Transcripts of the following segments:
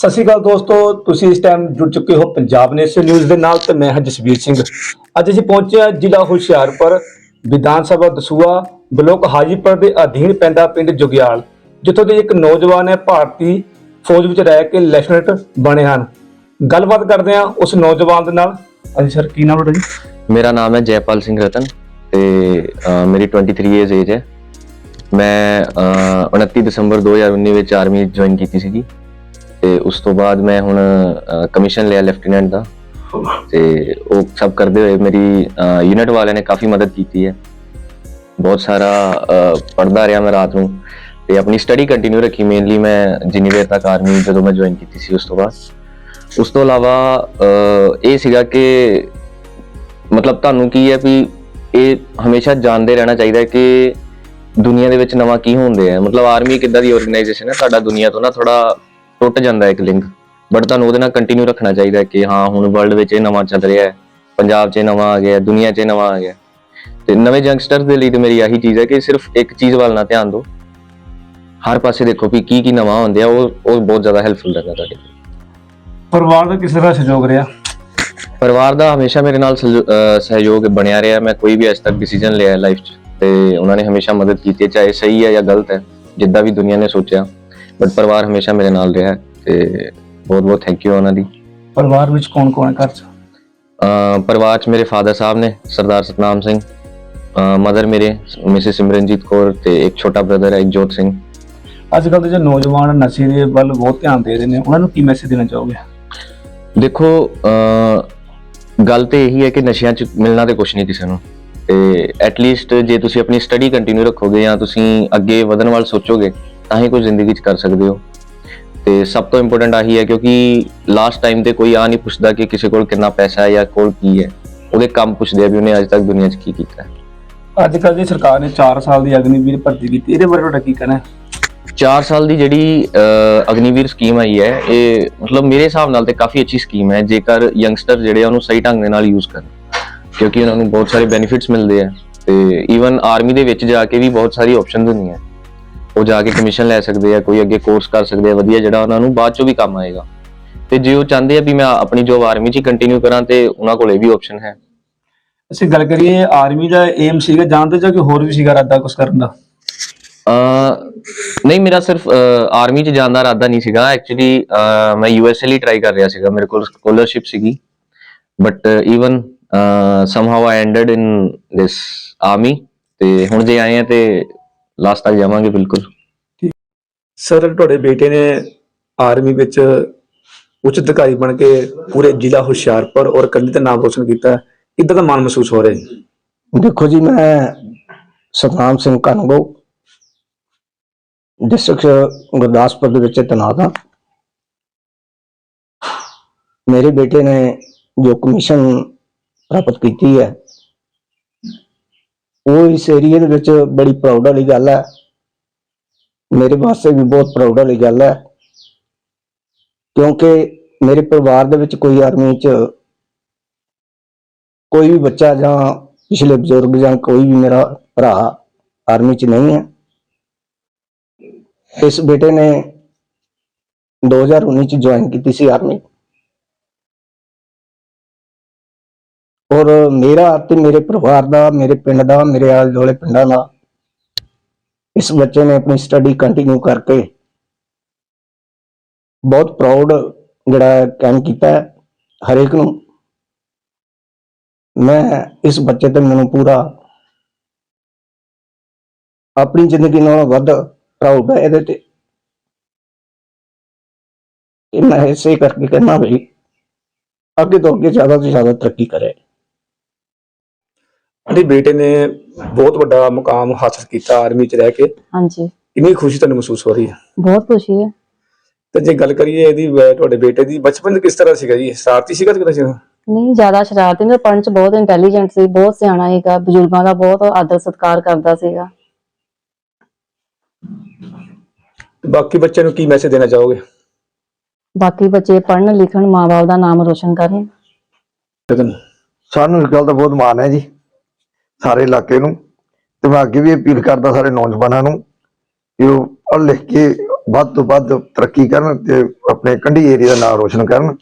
ਸਤਿ ਸ਼੍ਰੀ ਅਕਾਲ ਦੋਸਤੋ ਤੁਸੀਂ ਇਸ ਟਾਈਮ ਜੁੜ ਚੁੱਕੇ ਹੋ ਪੰਜਾਬ ਨੇਸ਼ਨ ਨਿਊਜ਼ ਦੇ ਨਾਲ ਤੇ ਮੈਂ ਹਾਂ ਜਸਵੀਰ ਸਿੰਘ। ਅੱਜ ਅਸੀਂ ਪਹੁੰਚੇ ਹਾਂ ਜ਼ਿਲ੍ਹਾ ਹੁਸ਼ਿਆਰਪੁਰ ਵਿਧਾਨ ਸਭਾ ਦਸੂਆ ਬਲੋਕ ਹਾਜੀਪੁਰ ਦੇ ਅਧੀਨ ਪੈਂਦਾ ਪਿੰਡ ਜੁਗਿਆਲ ਜਿੱਥੋਂ ਦੇ ਇੱਕ ਨੌਜਵਾਨ ਹੈ ਭਾਰਤੀ ਫੌਜ ਵਿੱਚ ਰਹਿ ਕੇ ਲੈਫਟੀਨੈਂਟ ਬਣੇ ਹਨ। ਗੱਲਬਾਤ ਕਰਦੇ ਹਾਂ ਉਸ ਨੌਜਵਾਨ ਦੇ ਨਾਲ। ਹਾਂਜੀ ਸਰ ਕੀ ਨਾਮ ਤੁਹਾਡਾ ਜੀ? ਮੇਰਾ ਨਾਮ ਹੈ ਜੈਪਾਲ ਸਿੰਘ ਰਤਨ ਤੇ ਮੇਰੀ 23 ਇਅਰਸ ਏਜ ਹੈ। ਮੈਂ ਅਹ, 29 ਦਸੰਬਰ 2019 ਵਿੱਚ ਆਰਮੀ ਜੁਆਇਨ ਕੀਤੀ ਸੀਗੀ। ਤੇ ਉਸ ਤੋਂ ਬਾਅਦ ਮੈਂ ਹੁਣ ਕਮਿਸ਼ਨ ਲਿਆ ਲੈਫਟੀਨੈਂਟ ਦਾ। ਤੇ ਉਹ ਸਭ ਕਰਦੇ ਹੋਏ ਮੇਰੀ ਯੂਨਿਟ ਵਾਲਿਆਂ ਨੇ ਕਾਫੀ ਮਦਦ ਕੀਤੀ ਹੈ। ਬਹੁਤ ਸਾਰਾ ਪੜਦਾ ਰਿਹਾ ਮੈਂ ਰਾਤ ਨੂੰ। ਤੇ ਆਪਣੀ ਸਟੱਡੀ ਕੰਟੀਨਿਊ ਰੱਖੀ ਮੇਨਲੀ ਮੈਂ ਜਿੰਨੀ ਦੇਰ ਤੱਕ ਆਰਮੀ ਜਦੋਂ ਮੈਂ ਜੁਆਇਨ ਕੀਤੀ ਸੀ ਉਸ ਤੋਂ ਬਾਅਦ। ਉਸ ਤੋਂ ਇਲਾਵਾ ਇਹ ਸੀਗਾ ਕਿ ਮਤਲਬ ਤੁਹਾਨੂੰ ਕੀ ਹੈ ਵੀ ਇਹ ਹਮੇਸ਼ਾ ਜਾਣਦੇ ਰਹਿਣਾ ਚਾਹੀਦਾ ਕਿ ਦੁਨੀਆ ਦੇ ਵਿੱਚ ਨਵਾਂ ਕੀ ਹੁੰਦੇ ਆ। ਮਤਲਬ ਆਰਮੀ ਕਿੱਦਾਂ ਦੀ ਆਰਗੇਨਾਈਜੇਸ਼ਨ ਹੈ? ਤੁਹਾਡਾ ਦੁਨੀਆ ਤੋਂ ਨਾ ਥੋੜਾ ਟੁੱਟ ਜਾਂਦਾ ਇੱਕ ਲਿੰਕ ਬਟ ਤੁਹਾਨੂੰ ਉਹਦੇ ਨਾਲ ਕੰਟੀਨਿਊ ਰੱਖਣਾ ਚਾਹੀਦਾ ਹੈ ਕਿ ਹਾਂ ਹੁਣ ਵਰਲਡ ਵਿੱਚ ਇਹ ਨਵਾਂ ਚੱਲ ਰਿਹਾ ਹੈ ਪੰਜਾਬ 'ਚ ਇਹ ਨਵਾਂ ਆ ਗਿਆ ਦੁਨੀਆ 'ਚ ਇਹ ਨਵਾਂ ਆ ਗਿਆ। ਤੇ ਨਵੇਂ ਯੰਗਸਟਰਸ ਦੇ ਲਈ ਤੇ ਮੇਰੀ ਆਹੀ ਚੀਜ਼ ਹੈ ਕਿ ਸਿਰਫ ਇੱਕ ਚੀਜ਼ ਵੱਲ ਨਾ ਧਿਆਨ ਦਿਓ। ਹਰ ਪਾਸੇ ਦੇਖੋ ਵੀ ਕੀ ਕੀ ਨਵਾਂ ਹੁੰਦੇ ਆ ਉਹ ਉਹ ਬਹੁਤ ਜ਼ਿਆਦਾ ਹੈਲਪਫੁਲ ਰਹੇਗਾ ਤੁਹਾਡੇ ਲਈ। ਪਰਿਵਾਰ ਦਾ ਕਿਸ ਤਰ੍ਹਾਂ ਸਹਿਯੋਗ ਰਿਹਾ? ਪਰਿਵਾਰ ਦਾ ਹਮੇਸ਼ਾ ਮੇਰੇ ਨਾਲ ਸਹਿਯੋਗ ਬਣਿਆ ਰਿਹਾ ਮੈਂ ਕੋਈ ਵੀ ਅੱਜ ਤੱਕ ਡਿਸੀਜਨ ਲਿਆ ਲਾਈਫ 'ਚ। ਤੇ ਉਹਨਾਂ ਨੇ ਹਮੇਸ਼ਾ ਮਦਦ ਕੀਤੀ ਚਾਹੇ ਸਹੀ ਹੈ ਜਾਂ ਗਲਤ ਹੈ ਜਿੱਦਾਂ ਵੀ ਦੁਨੀਆ ਨੇ ਸੋਚਿਆ। ਬਟ ਪਰਿਵਾਰ ਹਮੇਸ਼ਾ ਮੇਰੇ ਨਾਲ ਰਿਹਾ ਤੇ ਬਹੁਤ ਬਹੁਤ ਥੈਂਕ ਯੂ ਉਹਨਾਂ ਦੀ। ਪਰਿਵਾਰ ਵਿੱਚ ਕੌਣ ਕੌਣ ਹੈ ਘਰ 'ਚ? ਅਹ ਪਰਿਵਾਰ 'ਚ ਮੇਰੇ ਫਾਦਰ ਸਾਹਿਬ ਨੇ ਸਰਦਾਰ ਸਤਨਾਮ ਸਿੰਘ ਮਦਰ ਮੇਰੇ ਮਿਸਿਸ ਸਿਮਰਨਜੀਤ ਕੌਰ ਤੇ ਇੱਕ ਛੋਟਾ ਬ੍ਰਦਰ ਹੈ ਜੋਤ ਸਿੰਘ। ਅੱਜ ਕੱਲ੍ਹ ਦੇ ਜੋ ਨੌਜਵਾਨ ਨਸ਼ੇ ਦੇ ਵੱਲ ਬਹੁਤ ਧਿਆਨ ਦੇ ਰਹੇ ਨੇ ਉਹਨਾਂ ਨੂੰ ਕੀ ਮੈਸੇਜ ਦੇਣਾ ਚਾਹੋਗੇ? ਦੇਖੋ ਗੱਲ ਤੇ ਇਹੀ ਹੈ ਕਿ ਨਸ਼ਿਆਂ 'ਚ ਮਿਲਣਾ ਤੇ ਕੁਝ ਨਹੀਂ ਕਿਸੇ ਨੂੰ। ਤੇ ਐਟ ਲੀਸਟ ਜੇ ਤੁਸੀਂ ਆਪਣੀ ਸਟੱਡੀ ਕੰਟੀਨਿਊ ਰੱਖੋਗੇ ਜਾਂ ਤੁਸੀਂ ਅੱਗੇ ਵਧਣ ਵੱਲ ਸੋਚੋਗੇ ਤਾਂ ਹੀ ਕੁਝ ਜ਼ਿੰਦਗੀ 'ਚ ਕਰ ਸਕਦੇ ਹੋ। ਤੇ ਸਭ ਤੋਂ ਇੰਪੋਰਟੈਂਟ ਆਹੀ ਹੈ ਕਿਉਂਕਿ ਲਾਸਟ ਟਾਈਮ ਤੇ ਕੋਈ ਆ ਨਹੀਂ ਪੁੱਛਦਾ ਕਿ ਕਿਸੇ ਕੋਲ ਕਿੰਨਾ ਪੈਸਾ ਹੈ ਜਾਂ ਕੋਲ ਕੀ ਹੈ। ਉਹਦੇ ਕੰਮ ਪੁੱਛਦੇ ਆ ਵੀ ਉਹਨੇ ਅੱਜ ਤੱਕ ਦੁਨੀਆ 'ਚ ਕੀ ਕੀਤਾ। ਹੈ ਅੱਜ ਕੱਲ੍ਹ ਦੀ ਸਰਕਾਰ ਨੇ 4 ਸਾਲ ਦੀ ਅਗਨੀਵੀਰ ਭਰਤੀ ਕੀਤੀ। ਇਹਦੇ ਬਾਰੇ ਤੁਹਾਡਾ ਕੀ ਕਹਿਣਾ ਹੈ? 4 ਸਾਲ ਦੀ ਜਿਹੜੀ ਅਗਨੀਵੀਰ ਸਕੀਮ ਆਈ ਹੈ ਇਹ ਮਤਲਬ ਮੇਰੇ ਹਿਸਾਬ ਨਾਲ ਤੇ ਕਾਫੀ ਅੱਛੀ ਸਕੀਮ ਹੈ। ਜੇਕਰ ਯੰਗਸਟਰ ਜਿਹੜੇ ਆ ਉਹਨੂੰ ਸਹੀ ਢੰਗ ਦੇ ਨਾਲ ਯੂਜ਼ ਕਰਨ ਕਿਉਂਕਿ ਉਹਨਾਂ ਨੂੰ ਬਹੁਤ ਸਾਰੇ ਬੈਨੀਫਿਟਸ ਮਿਲਦੇ ਆ। ਤੇ ਈਵਨ ਆਰਮੀ ਦੇ ਵਿੱਚ ਜਾ ਕੇ ਵੀ ਬਹੁਤ ਸਾਰੀ ਆਪਸ਼ਨਸ ਹੁੰਦੀਆਂ। ਉਹ ਜਾ ਕੇ ਕਮਿਸ਼ਨ ਲੈ ਸਕਦੇ ਆ ਕੋਈ ਅੱਗੇ ਕੋਰਸ ਕਰ ਸਕਦੇ ਆ ਵਧੀਆ ਜਿਹੜਾ ਉਹਨਾਂ ਨੂੰ ਬਾਅਦ ਚੋਂ ਵੀ ਕੰਮ ਆਏਗਾ। ਤੇ ਜੇ ਉਹ ਚਾਹੁੰਦੇ ਆ ਵੀ ਮੈਂ ਆਪਣੀ ਜੋਬ ਆਰਮੀ 'ਚ ਹੀ ਕੰਟੀਨਿਊ ਕਰਾਂ ਤੇ ਉਹਨਾਂ ਕੋਲ ਇਹ ਵੀ ਆਪਸ਼ਨ ਹੈ। ਅਸੀਂ ਗੱਲ ਕਰੀਏ ਆਰਮੀ ਦਾ ਏਮ ਸੀਗਾ ਜਾਣਦੇ ਜਾਂ ਕਿ ਹੋਰ ਵੀ ਸੀਗਾ ਇਰਾਦਾ ਕੁਝ ਕਰਨ ਦਾ? ਅਹ ਨਹੀਂ ਮੇਰਾ ਸਿਰਫ ਆਰਮੀ 'ਚ ਜਾਣ ਦਾ ਇਰਾਦਾ ਨਹੀਂ ਸੀਗਾ। ਐਕਚੁਅਲੀ ਮੈਂ ਯੂਐਸਏ ਲਈ ਟਰਾਈ ਕਰ ਰਿਹਾ ਸੀਗਾ ਮੇਰੇ ਕੋਲ ਸਕਾਲਰਸ਼ਿਪ ਸੀਗੀ। But even somehow I ended in this army ਤੇ ਹੁਣ ਜੇ ਆਏ ਆ ਤੇ ਲਾਸਟ ਤੱਕ ਜਾਵਾਂਗੇ ਬਿਲਕੁਲ। ਸਰ ਤੁਹਾਡੇ ਬੇਟੇ ਨੇ ਆਰਮੀ ਵਿੱਚ ਉੱਚ ਅਧਿਕਾਰੀ ਬਣ ਕੇ ਪੂਰੇ ਜ਼ਿਲ੍ਹਾ ਹੁਸ਼ਿਆਰਪੁਰ ਔਰ ਕੰਡੀ ਦਾ ਨਾਮ ਰੋਸ਼ਨ ਕੀਤਾ। ਕਿੱਦਾਂ ਦਾ ਮਾਣ ਮਹਿਸੂਸ ਹੋ ਰਿਹਾ ਹੈ ਦੇਖੋ ਜੀ ਮੈਂ ਸਤਨਾਮ ਸਿੰਘ ਕਨਗੋ ਡਿਸਟ੍ਰਿਕਟ ਗੁਰਦਾਸਪੁਰ ਦੇ ਵਿੱਚ ਤੈਨਾਤ ਹਾਂ। ਮੇਰੇ ਬੇਟੇ ਨੇ ਜੋ ਕਮਿਸ਼ਨ ਪ੍ਰਾਪਤ ਕੀਤੀ ਹੈ ਉਹ ਇਸ ਏਰੀਏ ਦੇ ਵਿੱਚ ਬੜੀ ਪ੍ਰਾਊਡ ਵਾਲੀ ਗੱਲ ਹੈ। ਮੇਰੇ ਵਾਸਤੇ ਵੀ ਬਹੁਤ ਪ੍ਰਾਊਡ ਵਾਲੀ ਗੱਲ ਹੈ। ਕਿਉਂਕਿ ਮੇਰੇ ਪਰਿਵਾਰ ਦੇ ਵਿੱਚ ਕੋਈ ਆਰਮੀ 'ਚ ਕੋਈ ਵੀ ਬੱਚਾ ਜਾਂ ਪਿਛਲੇ ਬਜ਼ੁਰਗ ਜਾਂ ਕੋਈ ਵੀ ਮੇਰਾ ਭਰਾ ਆਰਮੀ 'ਚ ਨਹੀਂ ਹੈ। ਇਸ ਬੇਟੇ ਨੇ 2019 ਚ ਜੁਆਇਨ ਕੀਤੀ ਸੀ ਆਰਮੀ ਔਰ ਮੇਰਾ ਤੇ ਮੇਰੇ ਪਰਿਵਾਰ ਦਾ, ਮੇਰੇ ਪਿੰਡ ਦਾ, ਮੇਰੇ ਆਲੇ ਦੁਆਲੇ ਪਿੰਡਾਂ ਦਾ ਇਸ ਬੱਚੇ ਨੇ ਆਪਣੀ ਸਟੱਡੀ ਕੰਟੀਨਿਊ ਕਰਕੇ ਬਹੁਤ ਪ੍ਰਾਊਡ ਜਿਹੜਾ ਕੰਮ ਕੀਤਾ ਹੈ ਹਰੇਕ ਨੂੰ। ਮੈਂ ਇਸ ਬੱਚੇ ਤੇ ਮੈਨੂੰ ਪੂਰਾ ਆਪਣੀ ਜ਼ਿੰਦਗੀ ਨਾਲੋਂ ਵੱਧ ਪ੍ਰਾਊਡ ਹੈ ਇਹਦੇ ਤੇ। ਇਹ ਮੈਂ ਇਸੇ ਕਰਕੇ ਕਹਿੰਦਾ ਵੀ ਅੱਗੇ ਤੋਂ ਅੱਗੇ ਜ਼ਿਆਦਾ ਤੋਂ ਜ਼ਿਆਦਾ ਤਰੱਕੀ ਕਰੇ। ਤੁਹਾਡੇ ਬੇਟੇ ਨੇ ਬਹੁਤ ਵੱਡਾ ਮੁਕਾਮ ਹਾਸਲ ਕੀਤਾ ਆਰਮੀ 'ਚ ਰਹਿ ਕੇ। ਹਾਂਜੀ। ਕਿੰਨੀ ਖੁਸ਼ੀ ਤੁਹਾਨੂੰ ਮਹਿਸੂਸ ਹੋ ਰਹੀ ਹੈ? ਬਹੁਤ ਖੁਸ਼ੀ ਹੈ। ਤੇ ਜੇ ਗੱਲ ਕਰੀਏ ਇਹਦੀ ਵੈ- ਤੁਹਾਡੇ ਬੇਟੇ ਦੀ ਬਚਪਨ ਕਿਸ ਤਰ੍ਹਾਂ ਸੀਗਾ ਜੀ? ਸ਼ਰਾਰਤੀ ਸੀਗਾ ਕਿਦਾਂ ਸੀਗਾ ਨਹੀਂ ਜ਼ਿਆਦਾ ਸ਼ਰਾਰਤੀ ਨਹੀਂ ਪੜ੍ਹਨ ਚ ਬਹੁਤ ਇੰਟੈਲੀਜੈਂਟ ਸੀ ਬਹੁਤ ਸਿਆਣਾ ਸੀਗਾ ਬਜ਼ੁਰਗਾਂ ਦਾ ਬਹੁਤ ਆਦਰ ਸਤਿਕਾਰ ਕਰਦਾ ਸੀਗਾ। ਬਾਕੀ ਬੱਚਿਆਂ ਨੂੰ ਕੀ ਮੈਸੇਜ ਦੇਣਾ ਚਾਹੋਗੇ? ਬਾਕੀ ਬੱਚੇ ਪੜ੍ਹਨ ਲਿਖਣ ਮਾਂ-ਬਾਪ ਦਾ ਨਾਮ ਰੋਸ਼ਨ ਕਰਨ। ਲੇਕਿਨ ਸਾਨੂੰ ਇਸ ਗੱਲ ਦਾ ਬਹੁਤ ਮਾਣ ਹੈ ਜੀ। ਸਾਰੇ ਇਲਾਕੇ ਨੂੰ ਤੇ ਮੈਂ ਅੱਗੇ ਵੀ ਅਪੀਲ ਕਰਦਾ ਸਾਰੇ ਨੌਜਵਾਨਾਂ ਨੂੰ ਕਿ ਉਹ ਪੜ੍ਹ ਲਿਖ ਕੇ ਵੱਧ ਤੋਂ ਵੱਧ ਤਰੱਕੀ ਕਰਨ ਤੇ ਆਪਣੇ ਕੰਢੀ ਏਰੀਆ ਦਾ ਨਾਮ ਰੋਸ਼ਨ ਕਰਨ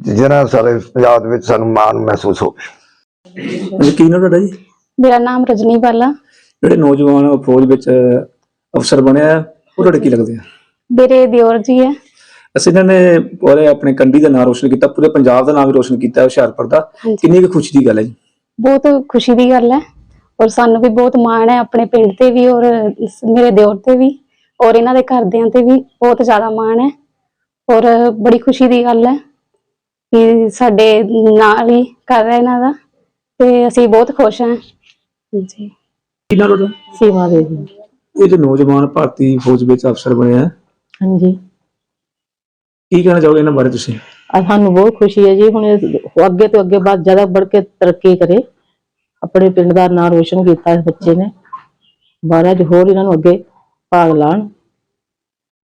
ਜਿਹਦੇ ਨਾਲ ਸਾਰੇ ਪੰਜਾਬ ਦੇ ਵਿੱਚ ਸਾਨੂੰ ਮਾਣ ਮਹਿਸੂਸ ਹੋਵੇ। ਕੀ ਨਾਮ ਤੁਹਾਡਾ ਜੀ? ਮੇਰਾ ਨਾਮ ਰਜਨੀ ਬਾਲਾ। ਜਿਹੜੇ ਨੌਜਵਾਨ ਫੌਜ ਵਿੱਚ ਅਫਸਰ ਬਣਿਆ ਉਹ ਤੁਹਾਡੇ ਕੀ ਲੱਗਦੇ ਆ? ਮੇਰੇ ਦਿਓਰ ਜੀ ਹੈ। ਅਸੀਂ ਇਹਨਾਂ ਨੇ ਪੂਰੇ ਆਪਣੇ ਕੰਡੀ ਦਾ ਨਾਮ ਰੋਸ਼ਨ ਕੀਤਾ ਪੂਰੇ ਪੰਜਾਬ ਦਾ ਨਾਮ ਵੀ ਰੋਸ਼ਨ ਕੀਤਾ ਹੁਸ਼ਿਆਰਪੁਰ ਦਾ। ਕਿੰਨੀ ਕੁ ਖੁਸ਼ੀ ਦੀ ਗੱਲ ਹੈ ਜੀ? ਬਹੁਤ ਖੁਸ਼ੀ ਦੀ ਗੱਲ ਹੈ। ਔਰ ਸਾਨੂੰ ਵੀ ਬਹੁਤ ਮਾਣ ਹੈ ਆਪਣੇ ਪਿੰਡ ਤੇ ਵੀ ਔਰ ਇਸ- ਮੇਰੇ ਦਿਓਰ ਤੇ ਵੀ ਔਰ ਇਹਨਾਂ ਦੇ ਘਰਦਿਆਂ ਤੇ ਵੀ ਬਹੁਤ ਜ਼ਿਆਦਾ ਮਾਣ ਹੈ ਔਰ ਬੜੀ ਖੁਸ਼ੀ ਦੀ ਗੱਲ ਹੈ ਕਿ ਸਾਡੇ ਨਾਲ ਹੀ ਕਰ ਰਿਹਾ ਇਹਨਾਂ ਦਾ ਤੇ ਅਸੀਂ ਬਹੁਤ ਖੁਸ਼ ਹਾਂ। ਜੀ ਕੀ ਨਾਮ ਤੁਹਾਡਾ? ਸੀਮਾ ਦੇਵੀ ਇਹ ਜੋ ਨੌਜਵਾਨ ਭਾਰਤੀ ਫੌਜ ਵਿੱਚ ਅਫਸਰ ਬਣਿਆ ਹਾਂਜੀ। ਕੀ ਕਹਿਣਾ ਚਾਹੋਗੇ ਇਹਨਾਂ ਬਾਰੇ ਤੁਸੀਂ? ਸਾਨੂੰ ਬਹੁਤ ਖੁਸ਼ੀ ਹੈ ਜੀ ਹੁਣ ਅੱਗੇ ਤੋਂ ਅੱਗੇ ਬਾਅਦ ਜ਼ਿਆਦਾ ਵੱਧ ਕੇ ਤਰੱਕੀ ਕਰੇ। ਆਪਣੇ ਪਿੰਡ ਦਾ ਨਾਂ ਰੋਸ਼ਨ ਕੀਤਾ ਇਸ ਬੱਚੇ ਨੇ। ਮਹਾਰਾਜ ਹੋਰ ਇਹਨਾਂ ਨੂੰ ਅੱਗੇ ਭਾਗ ਲਾਣ।